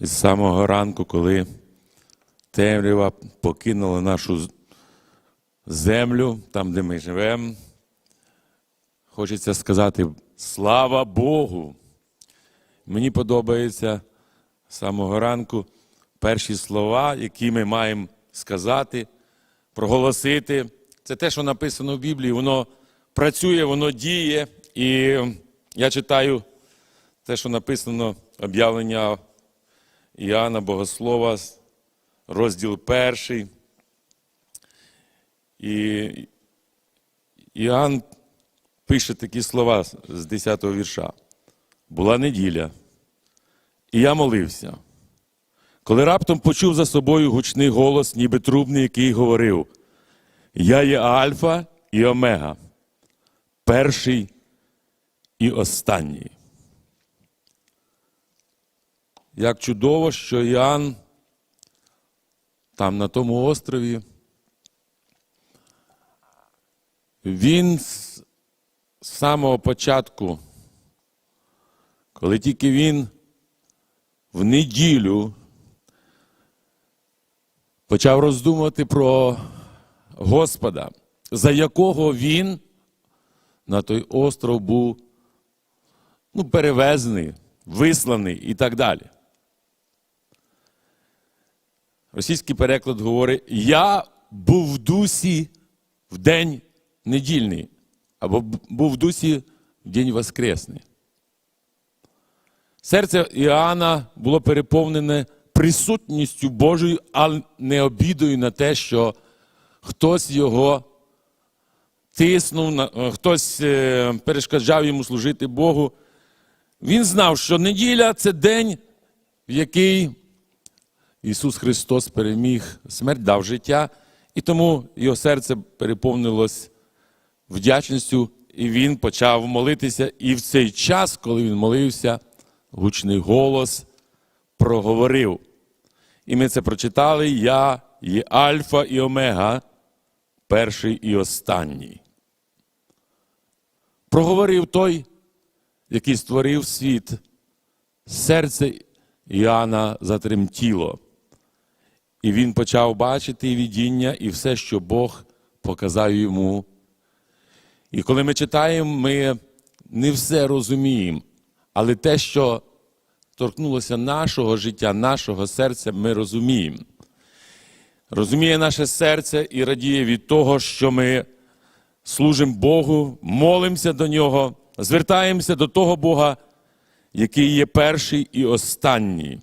з самого ранку, коли темрява покинула нашу землю, там, де ми живемо, хочеться сказати слава Богу. Мені подобається з самого ранку перші слова, які ми маємо сказати, проголосити. Це те, що написано в Біблії, воно працює, воно діє. І я читаю те, що написано об'явлення Іоанна Богослова, розділ перший. І Іоанн пише такі слова з 10-го вірша. Була неділя, і я молився. Коли раптом почув за собою гучний голос, ніби трубний, який говорив: Я є Альфа і Омега, перший і останній. Як чудово, що Іоанн там на тому острові, він з самого початку, коли тільки він в неділю почав роздумувати про Господа, за якого він на той остров був ну, перевезений, висланий і так далі. Російський переклад говорить: Я був в дусі в день недільний, або був в дусі в день воскресний. Серце Іоанна було переповнене присутністю Божою, а не обідою на те, що хтось його тиснув, е, хтось е, перешкоджав йому служити Богу. Він знав, що неділя це день, в який Ісус Христос переміг смерть, дав життя, і тому його серце переповнилось вдячністю, і він почав молитися. І в цей час, коли він молився, гучний голос проговорив. І ми це прочитали: Я є Альфа і Омега, перший і останній. Проговорив той, який створив світ. Серце Іоанна затремтіло. І він почав бачити видіння і все, що Бог показав йому. І коли ми читаємо, ми не все розуміємо, але те, що торкнулося нашого життя, нашого серця, ми розуміємо. Розуміє наше серце і радіє від того, що ми служимо Богу, молимося до Нього, звертаємося до того Бога, який є перший і останній.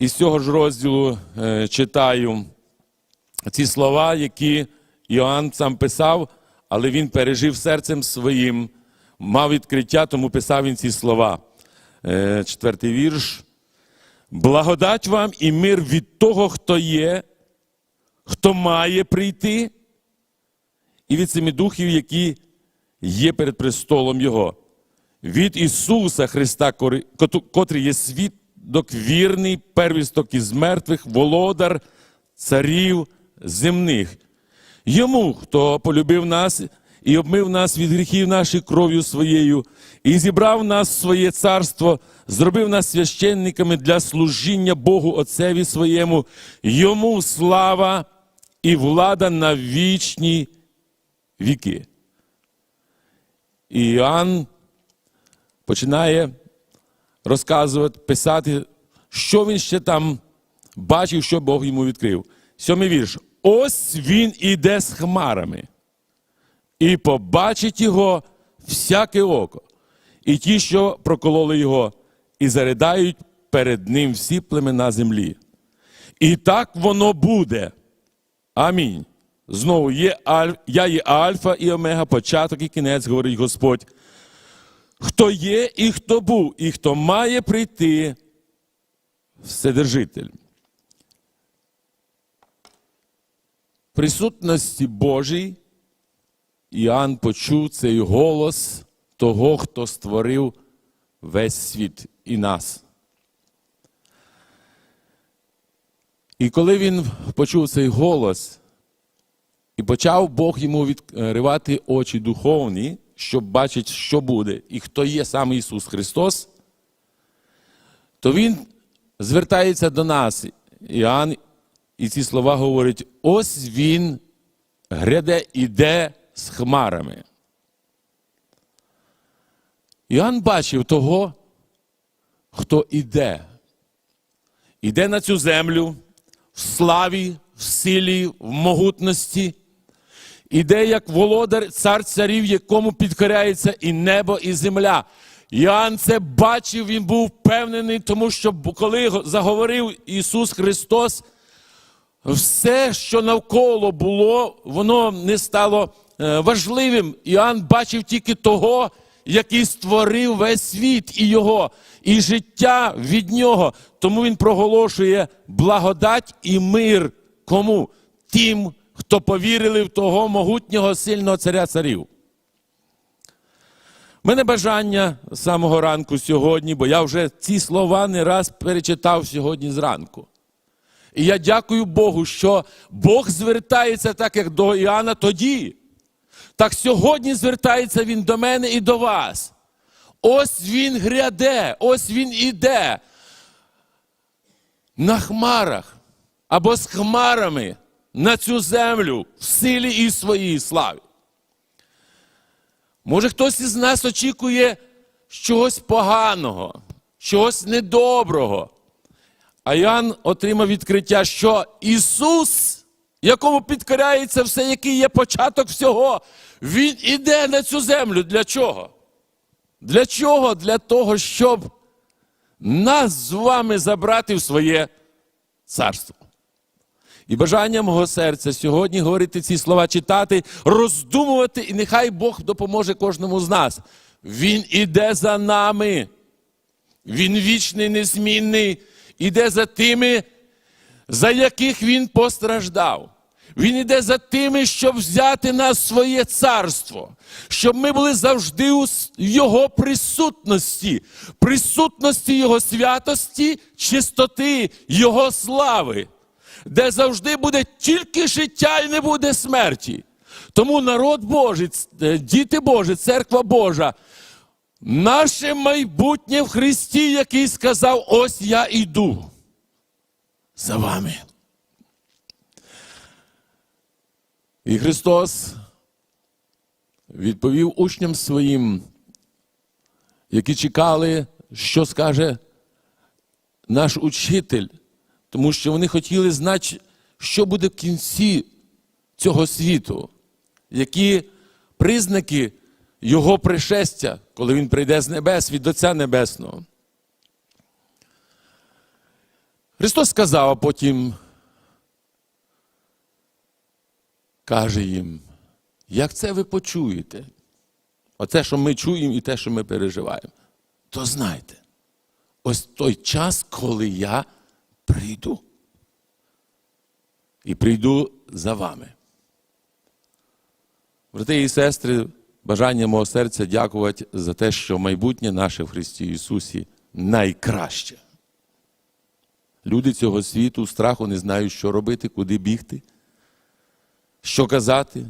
Із цього ж розділу е, читаю ці слова, які Іоанн сам писав, але він пережив серцем своїм, мав відкриття, тому писав він ці слова. Е, четвертий вірш. Благодать вам і мир від того, хто є, хто має прийти, і від семи духів, які є перед престолом Його. Від Ісуса Христа, котрий є свідок вірний, первісток із мертвих, володар царів земних. Йому, хто полюбив нас і обмив нас від гріхів наших кров'ю своєю, і зібрав нас в своє царство, зробив нас священниками для служіння Богу Отцеві своєму, йому слава і влада на вічні віки. І Іоанн починає розказувати, писати, що він ще там бачив, що Бог йому відкрив. Сьомий вірш. Ось він іде з хмарами, і побачить його всяке око, і ті, що прокололи його, і заридають перед ним всі племена землі. І так воно буде. Амінь. Знову є я є Альфа і Омега, початок і кінець, говорить Господь. Хто є і хто був, і хто має прийти, Вседержитель. Присутності Божій Іоанн почув цей голос того, хто створив весь світ і нас. І коли він почув цей голос, і почав Бог йому відкривати очі духовні, щоб бачити, що буде, і хто є сам Ісус Христос, то він звертається до нас. Іоанн і ці слова говорить: ось він гряде, іде з хмарами. Іоанн бачив того, хто іде. Іде на цю землю в славі, в силі, в могутності. Іде як володар цар царів, якому підкоряється і небо, і земля. Іоанн це бачив, він був впевнений, тому що коли заговорив Ісус Христос, все, що навколо було, воно не стало е, важливим. Іоанн бачив тільки того, який створив весь світ і його, і життя від нього. Тому він проголошує благодать і мир кому? Тим, хто повірили в того могутнього сильного царя царів. У мене бажання з самого ранку сьогодні, бо я вже ці слова не раз перечитав сьогодні зранку. І я дякую Богу, що Бог звертається так, як до Іоанна тоді. Так сьогодні звертається Він до мене і до вас. Ось він гряде, ось він іде на хмарах або з хмарами на цю землю в силі і своїй славі. Може, хтось із нас очікує чогось поганого, чогось недоброго. А Ян отримав відкриття, що Ісус, якому підкоряється все, який є початок всього, Він іде на цю землю. Для чого? Для чого? Для того, щоб нас з вами забрати в своє царство. І бажання мого серця сьогодні говорити ці слова, читати, роздумувати, і нехай Бог допоможе кожному з нас. Він іде за нами. Він вічний, незмінний, іде за тими, за яких він постраждав. Він іде за тими, щоб взяти нас в своє царство, щоб ми були завжди у Його присутності, присутності Його святості, чистоти, Його слави, де завжди буде тільки життя і не буде смерті. Тому народ Божий, діти Божі, церква Божа, наше майбутнє в Христі, який сказав: ось я йду за вами. І Христос відповів учням своїм, які чекали, що скаже наш учитель, тому що вони хотіли знати, що буде в кінці цього світу, які признаки Його пришестя, коли Він прийде з небес від Отця Небесного. Христос сказав, а потім каже їм, як це ви почуєте? Оце, що ми чуємо і те, що ми переживаємо, то знайте, ось той час, коли я прийду. І прийду за вами. Брати і сестри, бажання мого серця дякувати за те, що майбутнє наше в Христі Ісусі найкраще. Люди цього світу страху не знають, що робити, куди бігти що казати,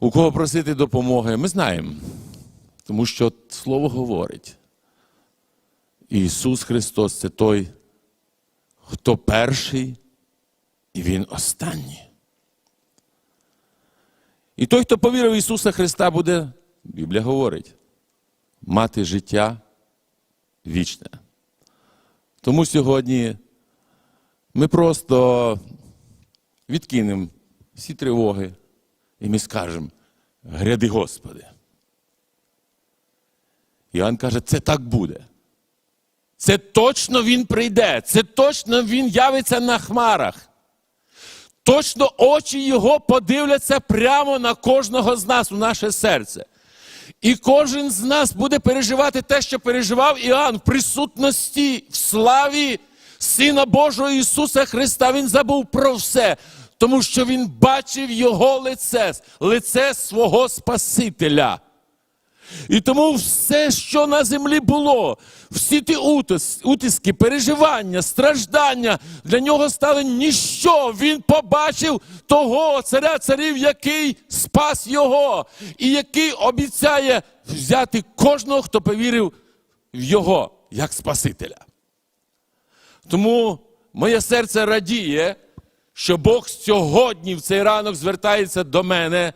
у кого просити допомоги, ми знаємо, тому що Слово говорить. Ісус Христос це той, хто перший, і Він останній. І той, хто повірив в Ісуса Христа, буде, Біблія говорить, мати життя вічне. Тому сьогодні ми просто відкинемо всі тривоги, і ми скажемо, гряди Господи. Іоанн каже, це так буде. Це точно Він прийде, це точно Він явиться на хмарах. Точно очі Його подивляться прямо на кожного з нас у наше серце. І кожен з нас буде переживати те, що переживав Іоанн в присутності, в славі Сина Божого Ісуса Христа. Він забув про все, тому що Він бачив Його лице, лице свого Спасителя. І тому все, що на землі було, всі ті утиски, переживання, страждання для нього стали ніщо. Він побачив того царя царів, який спас його, і який обіцяє взяти кожного, хто повірив в Його як Спасителя. Тому моє серце радіє, що Бог сьогодні в цей ранок звертається до мене,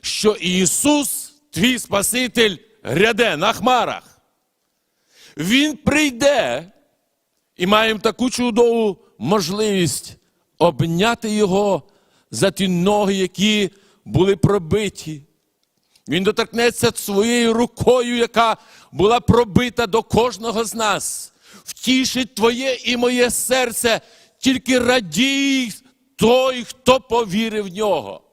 що Ісус, твій Спаситель, гряде на хмарах. Він прийде і маємо таку чудову можливість обняти Його за ті ноги, які були пробиті. Він доторкнеться своєю рукою, яка була пробита до кожного з нас. Втішить твоє і моє серце, тільки радій той, хто повірив в нього.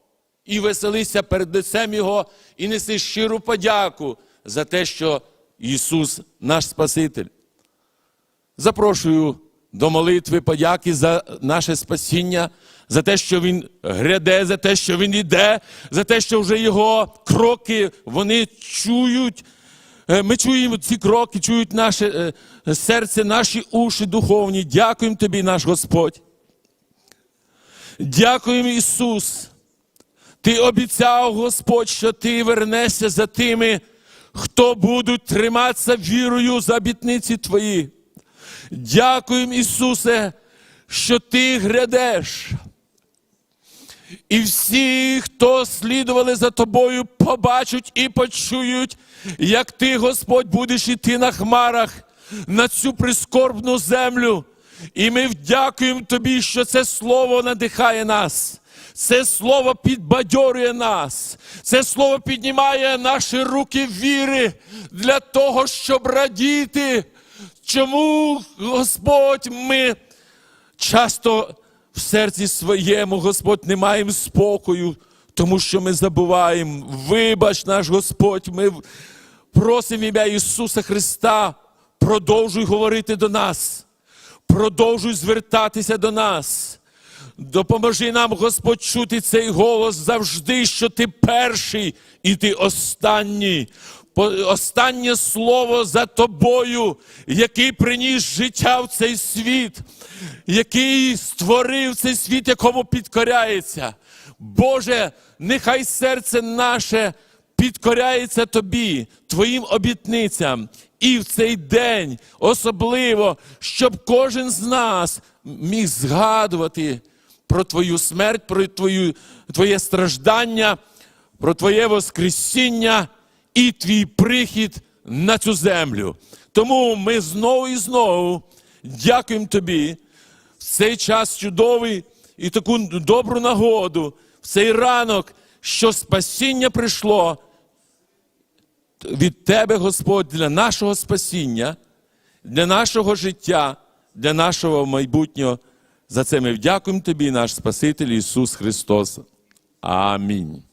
І веселися перед лицем Його, і неси щиру подяку за те, що Ісус наш Спаситель. Запрошую до молитви подяки за наше спасіння, за те, що Він гряде, за те, що Він йде, за те, що вже Його кроки вони чують. Е, Ми чуємо ці кроки, чують наше е, серце, наші уші духовні. Дякуємо Тобі, наш Господь. Дякуємо, Ісус. Ти обіцяв, Господь, що Ти вернешся за тими, хто будуть триматися вірою за обітниці Твої. Дякуємо, Ісусе, що Ти грядеш. І всі, хто слідували за тобою, побачать і почують, як ти, Господь, будеш іти на хмарах на цю прискорбну землю. І ми вдякуємо тобі, що це слово надихає нас. Це слово підбадьорює нас, це слово піднімає наші руки віри для того, щоб радіти. Чому, Господь, ми часто в серці своєму, Господь, не маємо спокою, тому що ми забуваємо. Вибач наш Господь, ми просимо ім'я Ісуса Христа, продовжуй говорити до нас, продовжуй звертатися до нас. Допоможи нам, Господь, чути цей голос завжди, що ти перший і ти останній. Останнє слово за тобою, який приніс життя в цей світ, який створив цей світ, якому підкоряється. Боже, нехай серце наше підкоряється тобі, твоїм обітницям. І в цей день особливо, щоб кожен з нас міг згадувати про твою смерть, про твою, твоє страждання, про твоє Воскресіння і твій прихід на цю землю. Тому ми знову і знову дякуємо тобі в цей час чудовий і таку добру нагоду, в цей ранок, що спасіння прийшло від Тебе, Господь, для нашого спасіння, для нашого життя, для нашого майбутнього. За це ми вдякуємо Тобі, наш Спаситель Ісус Христос. Амінь.